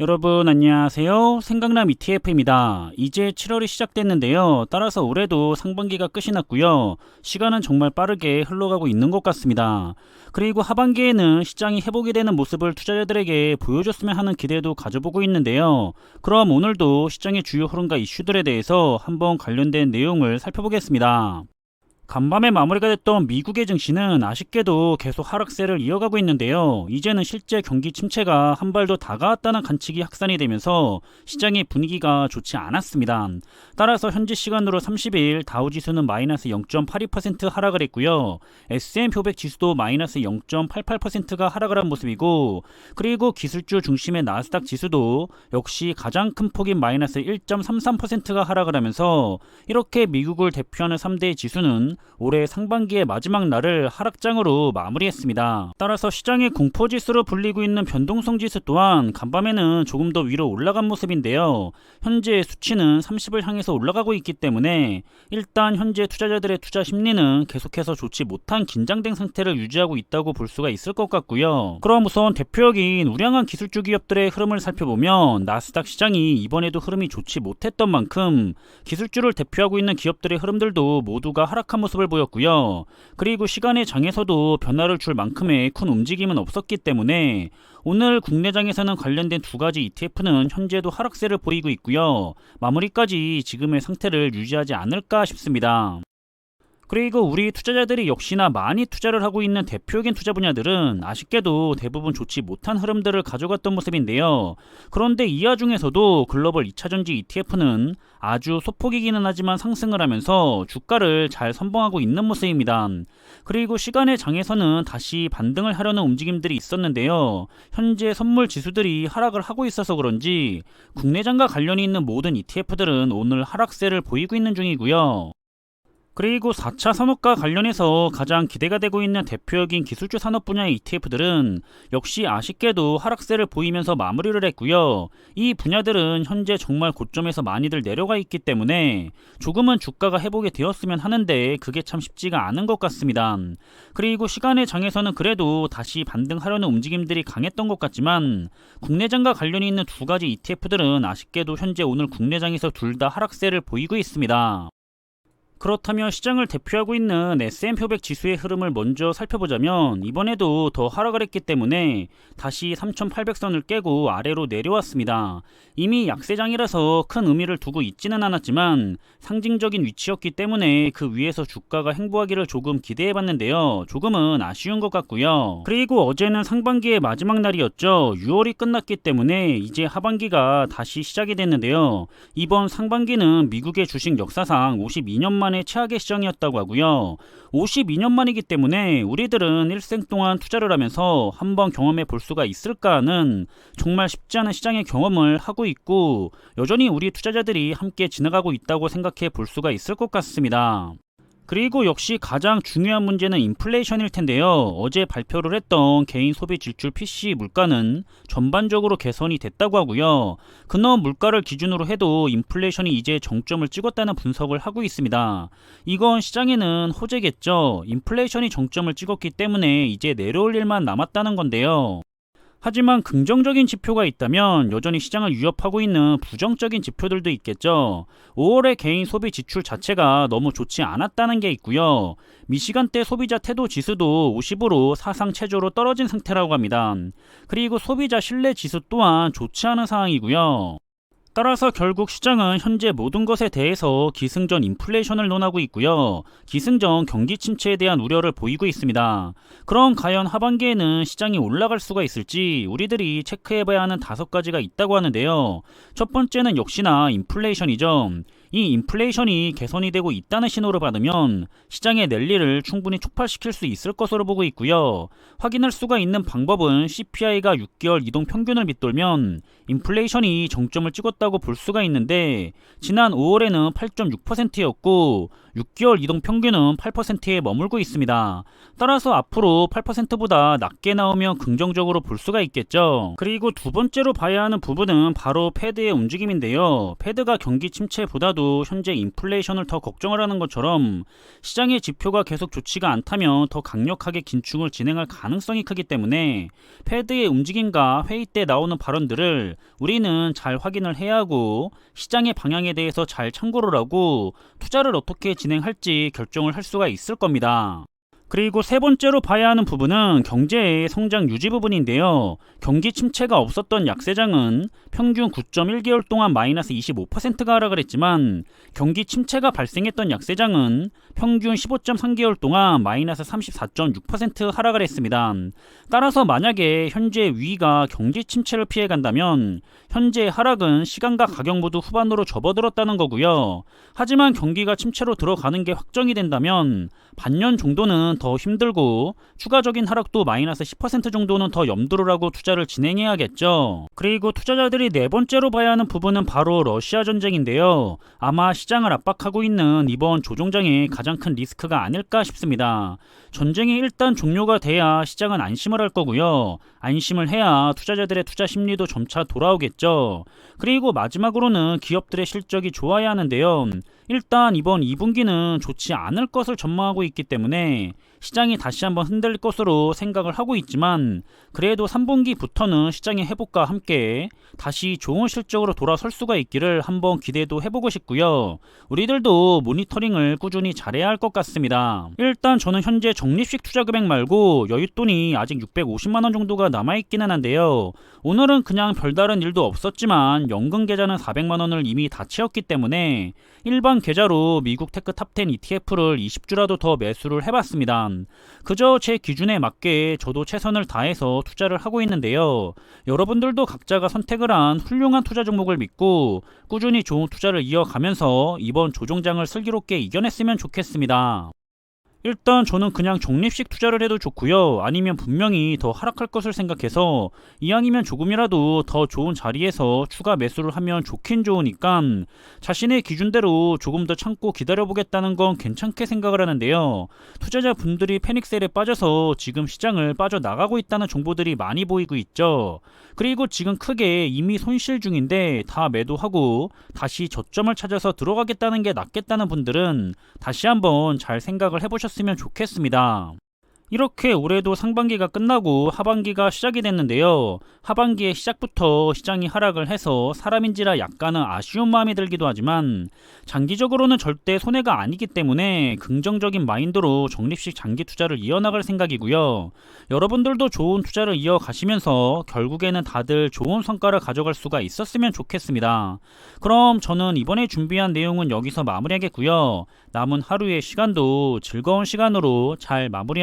여러분 안녕하세요. 생강남 ETF입니다. 이제 7월이 시작됐는데요. 따라서 올해도 상반기가 끝이 났고요. 시간은 정말 빠르게 흘러가고 있는 것 같습니다. 그리고 하반기에는 시장이 회복이 되는 모습을 투자자들에게 보여줬으면 하는 기대도 가져보고 있는데요. 그럼 오늘도 시장의 주요 흐름과 이슈들에 대해서 한번 관련된 내용을 살펴보겠습니다. 간밤에 마무리가 됐던 미국의 증시는 아쉽게도 계속 하락세를 이어가고 있는데요. 이제는 실제 경기 침체가 한발더 다가왔다는 관측이 확산이 되면서 시장의 분위기가 좋지 않았습니다. 따라서 현지 시간으로 30일 다우지수는 마이너스 0.82% 하락을 했고요. S&P 500 지수도 마이너스 0.88%가 하락을 한 모습이고 그리고 기술주 중심의 나스닥 지수도 역시 가장 큰 폭인 마이너스 1.33%가 하락을 하면서 이렇게 미국을 대표하는 3대 지수는 올해 상반기의 마지막 날을 하락장으로 마무리했습니다. 따라서 시장의 공포지수로 불리고 있는 변동성 지수 또한 간밤에는 조금 더 위로 올라간 모습인데요. 현재 수치는 30을 향해서 올라가고 있기 때문에 일단 현재 투자자들의 투자 심리는 계속해서 좋지 못한 긴장된 상태를 유지하고 있다고 볼 수가 있을 것 같고요. 그럼 우선 대표적인 우량한 기술주 기업들의 흐름을 살펴보면 나스닥 시장이 이번에도 흐름이 좋지 못했던 만큼 기술주를 대표하고 있는 기업들의 흐름들도 모두가 하락한 모습 을 보였고요. 그리고 시간의 장에서도 변화를 줄 만큼의 큰 움직임은 없었기 때문에 오늘 국내장에서는 관련된 두 가지 ETF는 현재도 하락세를 보이고 있고요. 마무리까지 지금의 상태를 유지하지 않을까 싶습니다. 그리고 우리 투자자들이 역시나 많이 투자를 하고 있는 대표적인 투자 분야들은 아쉽게도 대부분 좋지 못한 흐름들을 가져갔던 모습인데요. 그런데 이 와중에서도 글로벌 2차전지 ETF는 아주 소폭이기는 하지만 상승을 하면서 주가를 잘 선봉하고 있는 모습입니다. 그리고 시간의 장에서는 다시 반등을 하려는 움직임들이 있었는데요. 현재 선물 지수들이 하락을 하고 있어서 그런지 국내장과 관련이 있는 모든 ETF들은 오늘 하락세를 보이고 있는 중이고요. 그리고 4차 산업과 관련해서 가장 기대가 되고 있는 대표적인 기술주 산업 분야의 ETF들은 역시 아쉽게도 하락세를 보이면서 마무리를 했고요. 이 분야들은 현재 정말 고점에서 많이들 내려가 있기 때문에 조금은 주가가 회복이 되었으면 하는데 그게 참 쉽지가 않은 것 같습니다. 그리고 시간의 장에서는 그래도 다시 반등하려는 움직임들이 강했던 것 같지만 국내장과 관련이 있는 두 가지 ETF들은 아쉽게도 현재 오늘 국내장에서 둘 다 하락세를 보이고 있습니다. 그렇다면 시장을 대표하고 있는 S&P 500 지수의 흐름을 먼저 살펴보자면 이번에도 더 하락을 했기 때문에 다시 3,800선을 깨고 아래로 내려왔습니다. 이미 약세장이라서 큰 의미를 두고 있지는 않았지만 상징적인 위치였기 때문에 그 위에서 주가가 행보하기를 조금 기대해봤는데요. 조금은 아쉬운 것 같고요. 그리고 어제는 상반기의 마지막 날이었죠. 6월이 끝났기 때문에 이제 하반기가 다시 시작이 됐는데요. 이번 상반기는 미국의 주식 역사상 52년 만 만의 최악의 시장이었다고 하고요. 52년 만이기 때문에 우리들은 일생 동안 투자를 하면서 한번 경험해 볼 수가 있을까 하는 정말 쉽지 않은 시장의 경험을 하고 있고 여전히 우리 투자자들이 함께 지나가고 있다고 생각해 볼 수가 있을 것 같습니다. 그리고 역시 가장 중요한 문제는 인플레이션일 텐데요. 어제 발표를 했던 개인 소비 지출 PC 물가는 전반적으로 개선이 됐다고 하고요. 근원 물가를 기준으로 해도 인플레이션이 이제 정점을 찍었다는 분석을 하고 있습니다. 이건 시장에는 호재겠죠. 인플레이션이 정점을 찍었기 때문에 이제 내려올 일만 남았다는 건데요. 하지만 긍정적인 지표가 있다면 여전히 시장을 위협하고 있는 부정적인 지표들도 있겠죠. 5월의 개인 소비 지출 자체가 너무 좋지 않았다는 게 있고요. 미시간대 소비자 태도 지수도 50으로 사상 최저로 떨어진 상태라고 합니다. 그리고 소비자 신뢰 지수 또한 좋지 않은 상황이고요. 따라서 결국 시장은 현재 모든 것에 대해서 기승전 인플레이션을 논하고 있고요. 기승전 경기 침체에 대한 우려를 보이고 있습니다. 그럼 과연 하반기에는 시장이 올라갈 수가 있을지 우리들이 체크해봐야 하는 다섯 가지가 있다고 하는데요. 첫 번째는 역시나 인플레이션이죠. 이 인플레이션이 개선이 되고 있다는 신호를 받으면 시장의 랠리를 충분히 촉발시킬 수 있을 것으로 보고 있고요. 확인할 수가 있는 방법은 CPI가 6개월 이동 평균을 밑돌면 인플레이션이 정점을 찍었다고 볼 수가 있는데 지난 5월에는 8.6%였고 6개월 이동 평균은 8%에 머물고 있습니다. 따라서 앞으로 8%보다 낮게 나오면 긍정적으로 볼 수가 있겠죠. 그리고 두 번째로 봐야 하는 부분은 바로 패드의 움직임인데요. 패드가 경기 침체보다도 투자자들마저도 현재 인플레이션을 더 걱정을 하는 것처럼 시장의 지표가 계속 좋지가 않다면 더 강력하게 긴축을 진행할 가능성이 크기 때문에 패드의 움직임과 회의 때 나오는 발언들을 우리는 잘 확인을 해야 하고 시장의 방향에 대해서 잘 참고를 하고 투자를 어떻게 진행할지 결정을 할 수가 있을 겁니다. 그리고 세 번째로 봐야 하는 부분은 경제의 성장 유지 부분인데요. 경기 침체가 없었던 약세장은 평균 9.1개월 동안 마이너스 25%가 하락을 했지만 경기 침체가 발생했던 약세장은 평균 15.3개월 동안 마이너스 34.6% 하락을 했습니다. 따라서 만약에 현재 위가 경기 침체를 피해 간다면 현재 하락은 시간과 가격 모두 후반으로 접어들었다는 거고요. 하지만 경기가 침체로 들어가는 게 확정이 된다면 반년 정도는 더 힘들고 추가적인 하락도 마이너스 10% 정도는 더 염두를 하고 투자를 진행해야겠죠. 그리고 투자자들이 네 번째로 봐야 하는 부분은 바로 러시아 전쟁인데요. 아마 시장을 압박하고 있는 이번 조종장의 가장 큰 리스크가 아닐까 싶습니다. 전쟁이 일단 종료가 돼야 시장은 안심을 할 거고요. 안심을 해야 투자자들의 투자 심리도 점차 돌아오겠죠. 그리고 마지막으로는 기업들의 실적이 좋아야 하는데요. 일단 이번 2분기는 좋지 않을 것을 전망하고 있기 때문에 시장이 다시 한번 흔들릴 것으로 생각을 하고 있지만 그래도 3분기부터는 시장의 회복과 함께 다시 좋은 실적으로 돌아설 수가 있기를 한번 기대도 해보고 싶고요. 우리들도 모니터링을 꾸준히 잘해야 할 것 같습니다. 일단 저는 현재 적립식 투자 금액 말고 여윳돈이 아직 650만 원 정도가 남아 있기는 한데요. 오늘은 그냥 별다른 일도 없었지만 연금 계좌는 400만 원을 이미 다 채웠기 때문에 일반 계좌로 미국 테크 탑10 ETF를 20주라도 더 매수를 해봤습니다. 그저 제 기준에 맞게 저도 최선을 다해서 투자를 하고 있는데요. 여러분들도 각자가 선택을 한 훌륭한 투자 종목을 믿고 꾸준히 좋은 투자를 이어가면서 이번 조종장을 슬기롭게 이겨냈으면 좋겠습니다. 일단 저는 그냥 적립식 투자를 해도 좋고요. 아니면 분명히 더 하락할 것을 생각해서 이왕이면 조금이라도 더 좋은 자리에서 추가 매수를 하면 좋긴 좋으니까 자신의 기준대로 조금 더 참고 기다려보겠다는 건 괜찮게 생각을 하는데요. 투자자분들이 패닉셀에 빠져서 지금 시장을 빠져나가고 있다는 정보들이 많이 보이고 있죠. 그리고 지금 크게 이미 손실 중인데 다 매도하고 다시 저점을 찾아서 들어가겠다는 게 낫겠다는 분들은 다시 한번 잘 생각을 해보셨으면 좋겠습니다. 이렇게 올해도 상반기가 끝나고 하반기가 시작이 됐는데요. 하반기의 시작부터 시장이 하락을 해서 사람인지라 약간은 아쉬운 마음이 들기도 하지만 장기적으로는 절대 손해가 아니기 때문에 긍정적인 마인드로 적립식 장기 투자를 이어나갈 생각이고요. 여러분들도 좋은 투자를 이어가시면서 결국에는 다들 좋은 성과를 가져갈 수가 있었으면 좋겠습니다. 그럼 저는 이번에 준비한 내용은 여기서 마무리하겠고요. 남은 하루의 시간도 즐거운 시간으로 잘 마무리